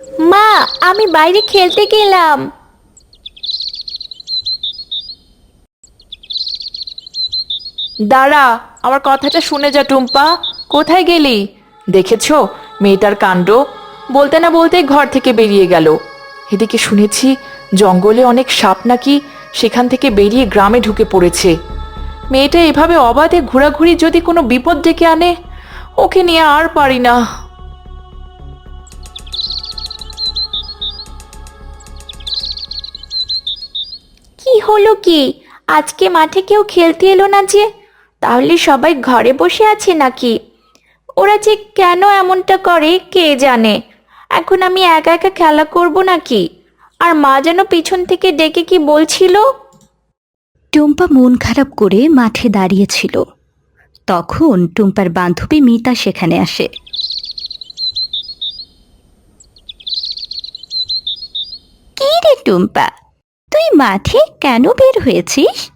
মা, আমি বাইরে খেলতে গেলাম। দাঁড়া, আমার কথাটা শুনে যা টুম্পা। কোথায় গেলি? দেখেছ মেয়েটার কাণ্ড? বলতে না বলতে ঘর থেকে বেরিয়ে গেল। এদিকে শুনেছি জঙ্গলে অনেক সাপ নাকি সেখান থেকে বেরিয়ে গ্রামে ঢুকে পড়েছে। মেয়েটা এভাবে অবাধে ঘোরাঘুরি যদি কোনো বিপদ ডেকে আনে, ওকে নিয়ে আর পারি না। হলো কি? আজকে মাঠে কেউ খেলতে এলো না যে? তাহলে সবাই ঘরে বসে আছে নাকি? ওরা যে কেন এমনটা করে, কে জানে? এখন আমি একা একা খেলা করব নাকি? আর মা যেন পিছন থেকে ডেকে কি বলছিল? টুম্পা মন খারাপ করে মাঠে দাঁড়িয়েছিল। তখন টুম্পার বান্ধবী মিতা সেখানে আসে। কি রে টুম্পা? তুই মাঠে কেন বের হয়েছিস?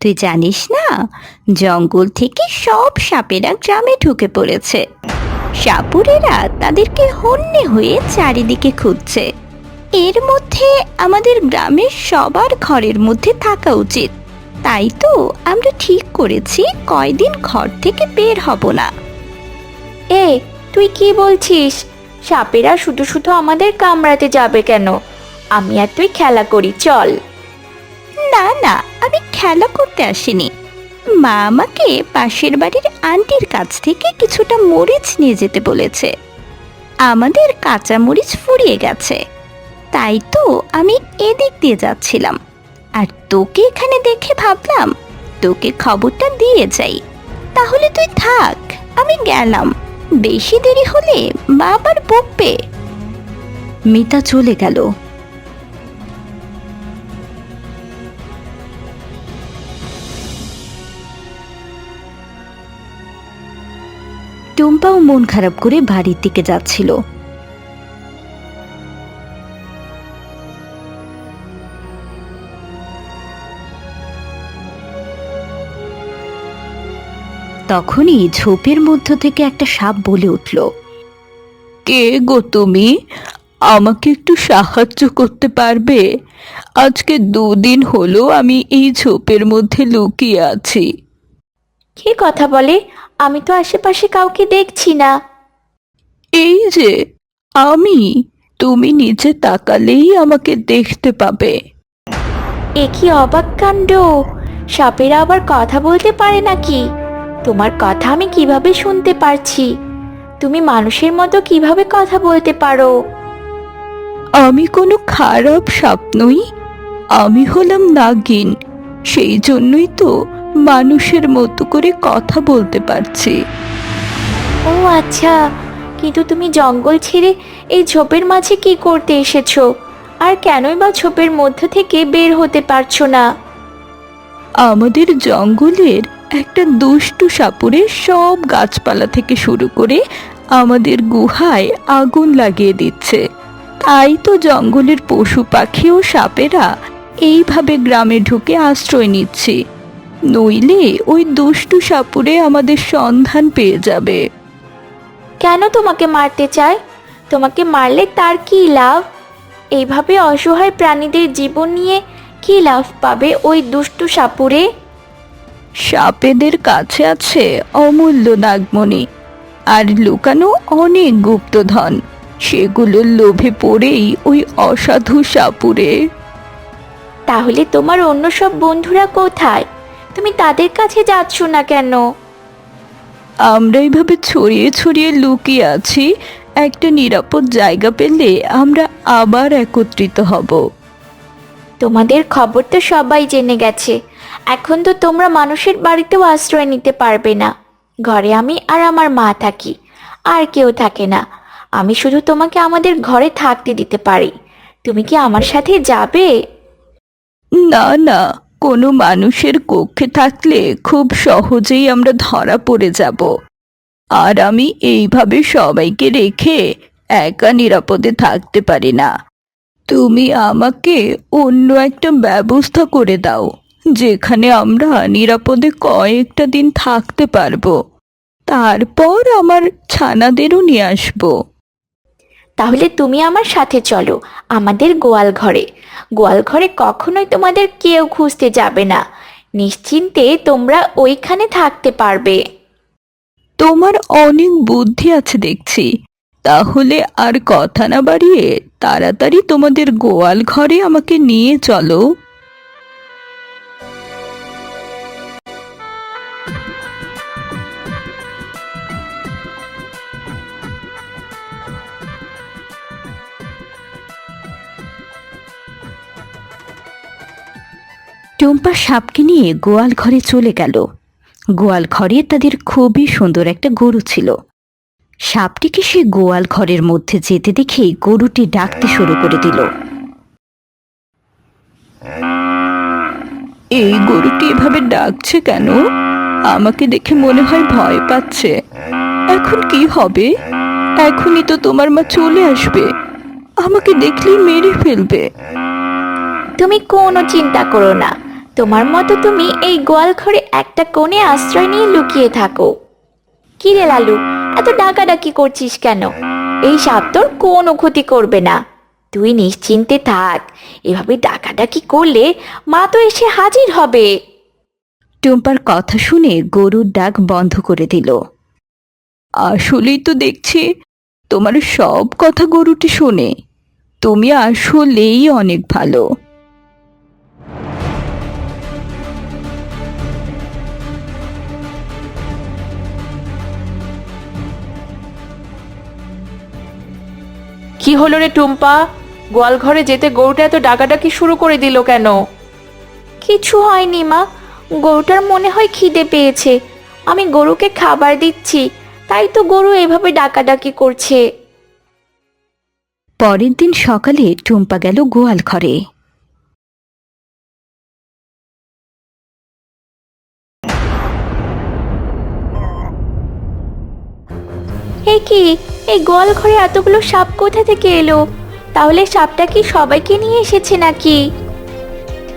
তুই জানিস না, জঙ্গল থেকে সব সাপেরা গ্রামে ঢুকে পড়েছে। সাপুরেরা তাদেরকে হন্যে হয়ে চারিদিকে খুঁজছে। এর মধ্যে আমাদের গ্রামের সবার ঘরের মধ্যে থাকা উচিত। তাই তো আমরা ঠিক করেছি কয়দিন ঘর থেকে বের হব না। এ, তুই কি বলছিস? সাপেরা শুধু শুধু আমাদের কামড়াতে যাবে কেন? আমি আর তুই খেলা করি, চল। না না, আমি খেলা করতে আসিনি। মা আমাকে পাশের বাড়ির আন্টির কাছ থেকে কিছুটা মরিচ নিয়ে যেতে বলেছে। আমাদের কাঁচা মরিচ ফুরিয়ে গেছে। তাই তো আমি এদিক দিয়ে যাচ্ছিলাম। আর তোকে এখানে দেখে ভাবলাম, তোকে খবরটা দিয়ে যাই। তাহলে তুই থাক, আমি গেলাম। বেশি দেরি হলে মা বকবে। মিতা চলে গেল। টুম্পাও মন খারাপ করে বাড়ির দিকে যাচ্ছিল। তখনই ঝোপের মধ্য থেকে একটা সাপ বলে উঠল কে গো তুমি? আমাকে একটু সাহায্য করতে পারবে? আজকে দুদিন হলো আমি এই ঝোপের মধ্যে লুকিয়ে আছি। কে কথা বলে? আমি তো আশেপাশে কাউকে দেখছি না। এই যে আমি তুমি নিচে তাকালেই আমাকে দেখতে পাবে। এ কি অবাক কাণ্ড? সাপেরা আবার কথা বলতে পারে নাকি? তোমার কথা আমি কীভাবে শুনতে পারছি? তুমি মানুষের মতো কীভাবে কথা বলতে পারো? আমি কোনো খারাপ সাপ নই। আমি হলাম নাগিন সেই জন্যই তো মানুষের মতো করে কথা বলতে পারছি। ও আচ্ছা কিন্তু তুমি জঙ্গল ছেড়ে এই ঝোপের মাঝে কি করতে এসেছ? আর কেনই বা ঝোপের মধ্য থেকে বের হতে পারছ না? আমাদের জঙ্গলের একটা দুষ্টু সাপুরে সব গাছপালা থেকে শুরু করে আমাদের গুহায় আগুন লাগিয়ে দিচ্ছে। তাই তো জঙ্গলের পশু পাখি ও সাপেরা এইভাবে গ্রামে ঢুকে আশ্রয় নিচ্ছে। নইলে ওই দুষ্টু সাপুরে আমাদের সন্ধান পেয়ে যাবে। কেন তোমাকে মারতে চায়? তোমাকে মারলে তার কি লাভ? এইভাবে অসহায় প্রাণীদের জীবন নিয়ে কি লাভ পাবে ওই দুষ্টু সাপুরে? সাপেদের কাছে আছে অমূল্য নাগমণি আর লুকানো অনেক গুপ্তধন সেগুলোর লোভে পড়েই ওই অসাধু সাপুরে। তাহলে তোমার অন্য সব বন্ধুরা কোথায়? তুমি তাদের কাছে যাচ্ছ না কেন? আমরা এইভাবে ছড়িয়ে ছড়িয়ে লুকিয়ে আছি একটা নিরাপদ জায়গা পেলে আমরা আবার একত্রিত হব। তোমাদের খবর তো সবাই জেনে গেছে। এখন তো তোমরা মানুষের বাড়িতেও আশ্রয় নিতে পারবে না। ঘরে আমি আর আমার মা থাকি আর কেউ থাকে না। আমি শুধু তোমাকে আমাদের ঘরে থাকতে দিতে পারি। তুমি কি আমার সাথে যাবে? না না। কোনো মানুষের কক্ষে থাকলে খুব সহজেই আমরা ধরা পড়ে যাব। আর আমি এইভাবে সবাইকে রেখে একা নিরাপদে থাকতে পারি না। তুমি আমাকে অন্য একটা ব্যবস্থা করে দাও, যেখানে আমরা নিরাপদে কয়েকটা দিন থাকতে পারব। তারপর আমার ছানাদেরও নিয়ে আসব। তাহলে তুমি আমার সাথে চলো, আমাদের গোয়াল ঘরে। গোয়াল ঘরে কখনোই তোমাদের কেউ খুঁজতে যাবে না। নিশ্চিন্তে তোমরা ওইখানে থাকতে পারবে। তোমার অনেক বুদ্ধি আছে দেখছি। তাহলে আর কথা না বাড়িয়ে তাড়াতাড়ি তোমাদের গোয়াল ঘরে আমাকে নিয়ে চলো। টুম্পা সাপকে নিয়ে গোয়াল ঘরে চলে গেল। গোয়াল ঘরে তাদের খুবই সুন্দর একটা গরু ছিল। সাপটিকে সে গোয়াল ঘরের মধ্যে যেতে দেখেই গরুটি ডাকতে শুরু করে দিল। এই গরুটি এভাবে ডাকছে কেন? আমাকে দেখে মনে হয় ভয় পাচ্ছে। এখন কি হবে? এখনই তো তোমার মা চলে আসবে। আমাকে দেখলেই মেরে ফেলবে। তুমি কোনো চিন্তা করো না। তোমার মতো তুমি এই গোয়াল ঘরে একটা কোণে আশ্রয় নিয়ে লুকিয়ে থাকো। কি রে লালু, এত ডাকাডাকি করছিস কেন? এই সাপ তোর কোনো ক্ষতি করবে না। তুই নিশ্চিন্তে থাক, এভাবে ডাকাডাকি করলে মা তো এসে হাজির হবে। টুম্পার কথা শুনে গরুর ডাক বন্ধ করে দিল। আসলেই তো দেখছি তোমার সব কথা গরুটি শোনে। তুমি আসলেই অনেক ভালো। কি হলো রে টুম্পা? গোয়াল ঘরে যেতে গরুটা এত ডাকাডাকি শুরু করে দিল কেন? কিছু হয়নি মা। গরুটার মনে হয় খিদে পেয়েছে। আমি গরুকে খাবার দিচ্ছি তাই তো গরু এভাবে ডাকাডাকি করছে। পরের দিন সকালে টুম্পা গেল গোয়াল ঘরে হে কি? এই গোয়াল ঘরে এতগুলো সাপ কোথা থেকে এলো? তাহলে সাপটা কি সবাইকে নিয়ে এসেছে নাকি?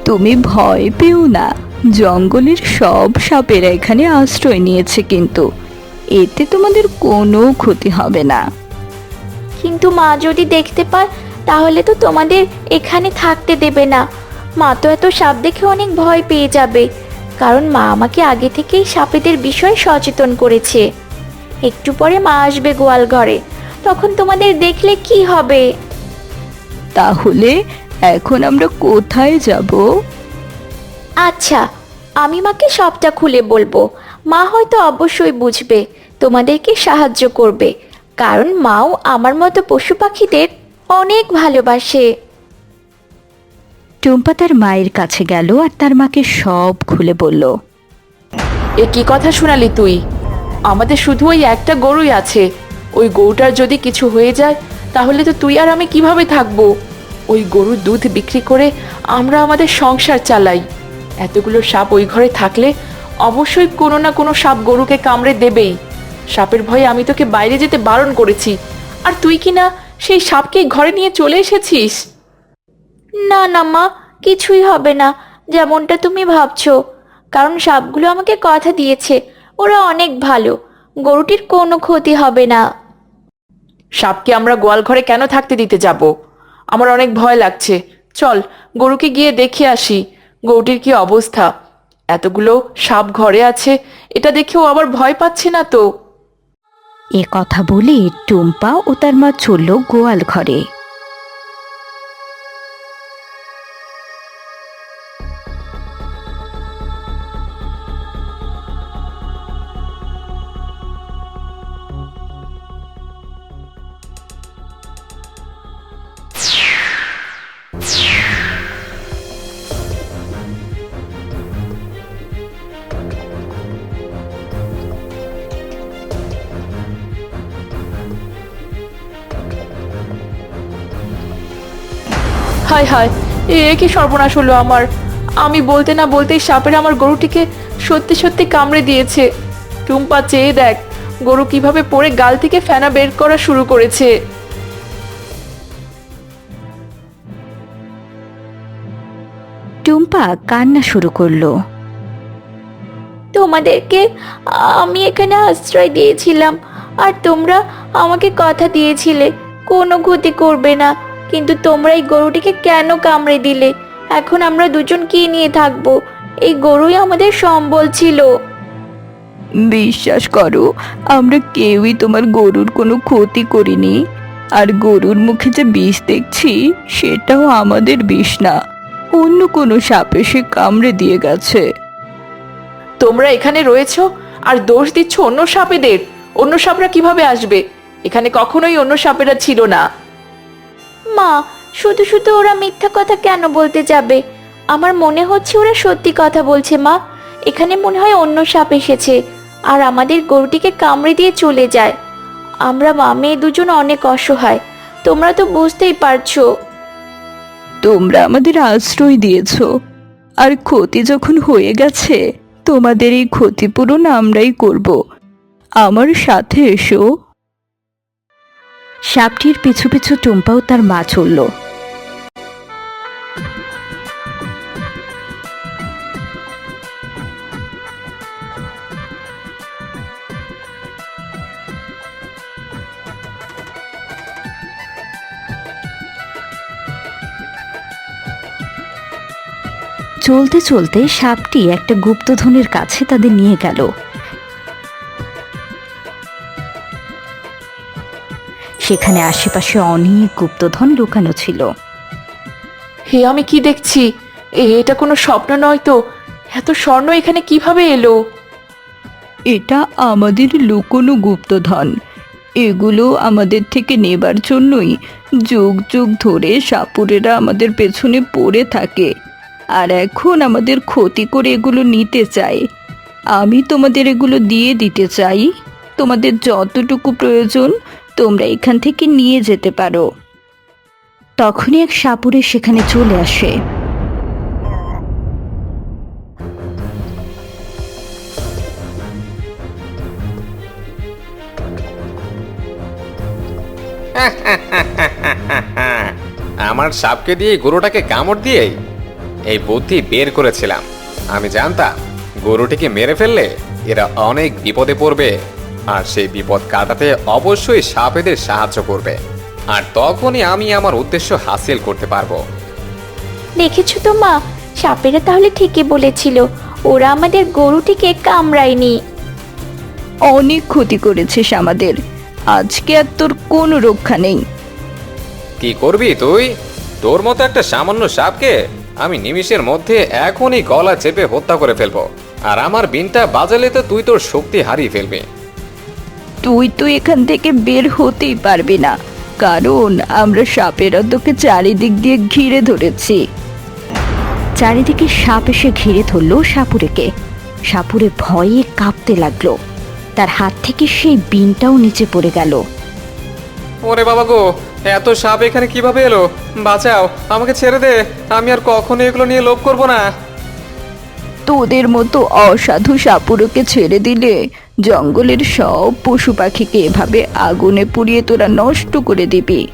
তুমি ভয় পেও না। জঙ্গলের সব সাপেরা এখানে আশ্রয় নিয়েছে কিন্তু। এতে তোমাদের কোনো ক্ষতি হবে না। কিন্তু মা যদি দেখতে পায় তাহলে তো তোমাদের এখানে থাকতে দেবে না। মা তো এত সাপ দেখে অনেক ভয় পেয়ে যাবে। কারণ মা আমাকে আগে থেকেই সাপেদের বিষয়ে সচেতন করেছে। একটু পরে মা আসবে গোয়াল ঘরে তখন তোমাদের দেখলে কি হবে? তাহলে এখন আমরা কোথায় যাব? আচ্ছা আমি মাকে সবটা খুলে বলব। মা হয়তো অবশ্যই বুঝবে তোমাদেরকে সাহায্য করবে। কারণ মাও আমার মতো পশু পাখিদের অনেক ভালোবাসে। টুম্পা তার মায়ের কাছে গেল আর তার মাকে সব খুলে বলল এ কি কথা শোনালি তুই? আমাদের শুধু ওই একটা গরুই আছে। ওই গরুটার যদি কিছু হয়ে যায়, তাহলে তো তুই আর আমি কীভাবে থাকব? ওই গরুর দুধ বিক্রি করে আমরা আমাদের সংসার চালাই। এতগুলো সাপ ওই ঘরে থাকলে অবশ্যই কোনো না কোনো সাপ গরুকে কামড়ে দেবেই। সাপের ভয়ে আমি তোকে বাইরে যেতে বারণ করেছি। আর তুই কি না সেই সাপকে ঘরে নিয়ে চলে এসেছিস? না না মা, কিছুই হবে না, যেমনটা তুমি ভাবছ। কারণ সাপগুলো আমাকে কথা দিয়েছে। ওরা অনেক ভালো। গরুটির কোনো ক্ষতি হবে না। সাপকে আমরা গোয়াল ঘরে কেন থাকতে দিতে যাব? আমার অনেক ভয় লাগছে। চল গরুকে গিয়ে দেখে আসি। গরুটির কি অবস্থা? এতগুলো সাপ ঘরে আছে এটা দেখেও আবার ভয় পাচ্ছে না তো। এ কথা বলে টুম্পা ও তার মা চলল গোয়াল ঘরে। হায় হায় এ কি সর্বনাশ হলো আমার। আমি বলতে না বলতেই সাপের আমার গরুটিকে সত্যি সত্যি কামড়ে দিয়েছে। টুম্পা চেয়ে দেখ গরু কীভাবে পড়ে গাল থেকে ফেনা বের করা শুরু করেছে। টুম্পা কান্না শুরু করল। তোমাদেরকে আমি এখানে আশ্রয় দিয়েছিলাম আর তোমরা আমাকে কথা দিয়েছিলে কোনো ক্ষতি করবে না। কিন্তু তোমরা এই গরুটিকে কেন কামড়ে দিলে? এখন আমরা দুজন কি নিয়ে থাকব? এই গরুই আমাদের সম্বল ছিল। বিশ্বাস করো আমরা কেউই তোমার গরুর কোনো ক্ষতি করিনি। আর গরুর মুখে যে বিষ দেখছি সেটাও আমাদের বিষ না। অন্য কোনো সাপে সে কামড়ে দিয়ে গেছে। তোমরা এখানে রয়েছো আর দোষ দিচ্ছ অন্য সাপেদের। অন্য সাপরা কীভাবে আসবে? এখানে কখনোই অন্য সাপেরা ছিল না। মা, শুধু শুধু ওরা মিথ্যা কথা কেন বলতে যাবে? আমার মনে হচ্ছে ওরা সত্যি কথা বলছে, মা। এখানে মনে হয় অন্য সাপ এসেছে আর আমাদের গরুটিকে কামড়ে দিয়ে চলে যায়। আমরা মা মেয়ে দুজন অনেক অসহায়। তোমরা তো বুঝতেই পারছ। তোমরা আমাদের আশ্রয় দিয়েছ। আর ক্ষতি যখন হয়ে গেছে, তোমাদের এই ক্ষতিপূরণ আমরাই করব। আমার সাথে এসো। সাপটির পিছু পিছু টুম্পাও তার মা চলল। চলতে চলতে সাপটি একটা গুপ্তধনের কাছে তাদের নিয়ে গেল। সেখানে আশেপাশে অনেক গুপ্তধন লুকানো ছিল। হে আমি কি দেখছি? এ এটা কোনো স্বপ্ন নয় তো। এত স্বর্ণ এখানে কীভাবে এলো? এটা আমাদের লুকোনো গুপ্তধন। এগুলো আমাদের থেকে নেবার জন্যই যুগ যুগ ধরে সাপুরেরা আমাদের পেছনে পড়ে থাকে। আর এখন আমাদের ক্ষতি করে এগুলো নিতে চায়। আমি তোমাদের এগুলো দিয়ে দিতে চাই। তোমাদের যতটুকু প্রয়োজন তোমরা এখান থেকে নিয়ে যেতে পারো। তখনই এক সাপুরে সেখানে চলে আসে। আমার সাপকে দিয়ে গরুটাকে কামড় দিয়ে এই বুদ্ধি বের করেছিলাম। আমি জানতাম গরুটিকে মেরে ফেললে এরা অনেক বিপদে পড়বে। আর সেই বিপদ কাটাতে অবশ্যই সাপেদের সাহায্য করবে। আর তখনই আমি আমার উদ্দেশ্য হাসিল করতে পারব। দেখেছ তো মা সাপেরা তাহলে ঠিকই বলেছিল ওরা আমাদের গরুটিকে কামড়ায়নি। অনেক ক্ষতি করেছিস আমাদের আজকে আর তোর কোনো রক্ষা নেই। কি করবি তুই? তোর মতো একটা সামান্য সাপকে আমি নিমিষের মধ্যে এখনই গলা চেপে হত্যা করে ফেলব। আর আমার বিনটা বাজালে তো তুই তোর শক্তি হারিয়ে ফেলবি। তুই তো এখান থেকে বের হতেই পারবি না। কারণ আমরা সাপেরা তোকে চারিদিক দিয়ে ঘিরে ধরেছি। চারিদিকে সাপ এসে ঘিরে ধরলো সাপুরেকে। সাপুরে ভয়ে কাঁপতে লাগল। তার হাত থেকে সেই বিনটাও নিচে পড়ে গেল। ওরে বাবা গো এত সাপ এখানে কীভাবে এলো? বাঁচাও আমাকে ছেড়ে দে। আমি আর কখনো এগুলো নিয়ে লোভ করব না। তোদের মতো অসাধু সাপুরকে ছেড়ে দিলে জঙ্গলের সব পশু পাখিকে এভাবে আগুনে পুড়িয়ে তোরা নষ্ট করে দিবি।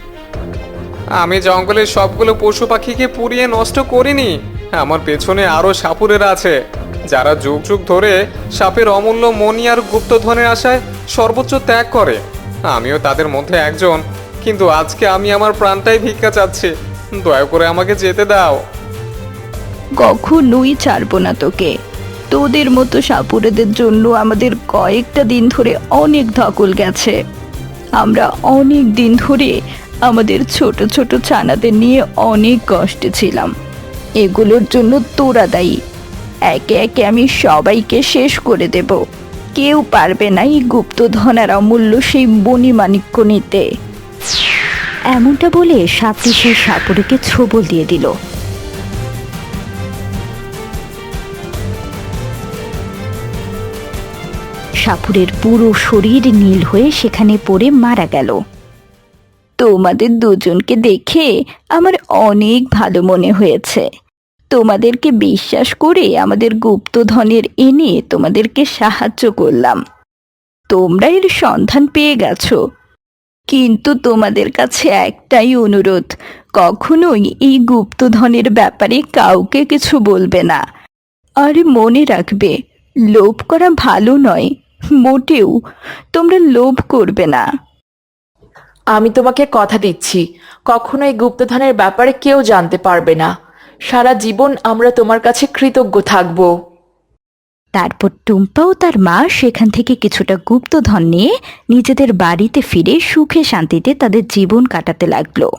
আমি জঙ্গলের সবগুলো পশু পাখিকে পুড়িয়ে নষ্ট করিনি। আমার পেছনে আরও সাপুরেরা আছে। যারা যুগ যুগ ধরে সাপের অমূল্য মনি আর গুপ্তধনের আশায় সর্বোচ্চ ত্যাগ করে। আমিও তাদের মধ্যে একজন। কিন্তু আজকে আমি আমার প্রাণটাই ভিক্ষা চাচ্ছি। দয়া করে আমাকে যেতে দাও। কখনোই ছাড়বো না তোকে। তোদের মতো সাপুরেদের জন্য আমাদের কয়েকটা দিন ধরে অনেক ধকল গেছে। আমরা অনেক দিন ধরে আমাদের ছোট ছোট ছানাদের নিয়ে অনেক কষ্টে ছিলাম। এগুলোর জন্য তোরা দায়ী। একে একে আমি সবাইকে শেষ করে দেব। কেউ পারবে না এই গুপ্তধন আর অমূল্য সেই বনি মাণিক্য নিতে। এমনটা বলে সাপটি সেই সাপুরেকে ছবল দিয়ে দিল। সাপুরের পুরো শরীর নীল হয়ে সেখানে পড়ে মারা গেল। তোমাদের দুজনকে দেখে আমার অনেক ভালো মনে হয়েছে। তোমাদেরকে বিশ্বাস করে আমাদের গুপ্তধনের এনে তোমাদেরকে সাহায্য করলাম। তোমরা এর সন্ধান পেয়ে গেছো। কিন্তু তোমাদের কাছে একটাই অনুরোধ, কখনোই এই গুপ্তধনের ব্যাপারে কাউকে কিছু বলবে না। আর মনে রাখবে, লোভ করা ভালো নয়। মোটেও তোমরা লোভ করবে না। আমি তোমাকে কথা দিচ্ছি। কখনো এই গুপ্তধনের ব্যাপারে কেউ জানতে পারবে না। সারা জীবন আমরা তোমার কাছে কৃতজ্ঞ থাকব। তারপর টুম্পা ও তার মা সেখান থেকে কিছুটা গুপ্তধন নিয়ে নিজেদের বাড়িতে ফিরে সুখে শান্তিতে তাদের জীবন কাটাতে লাগল।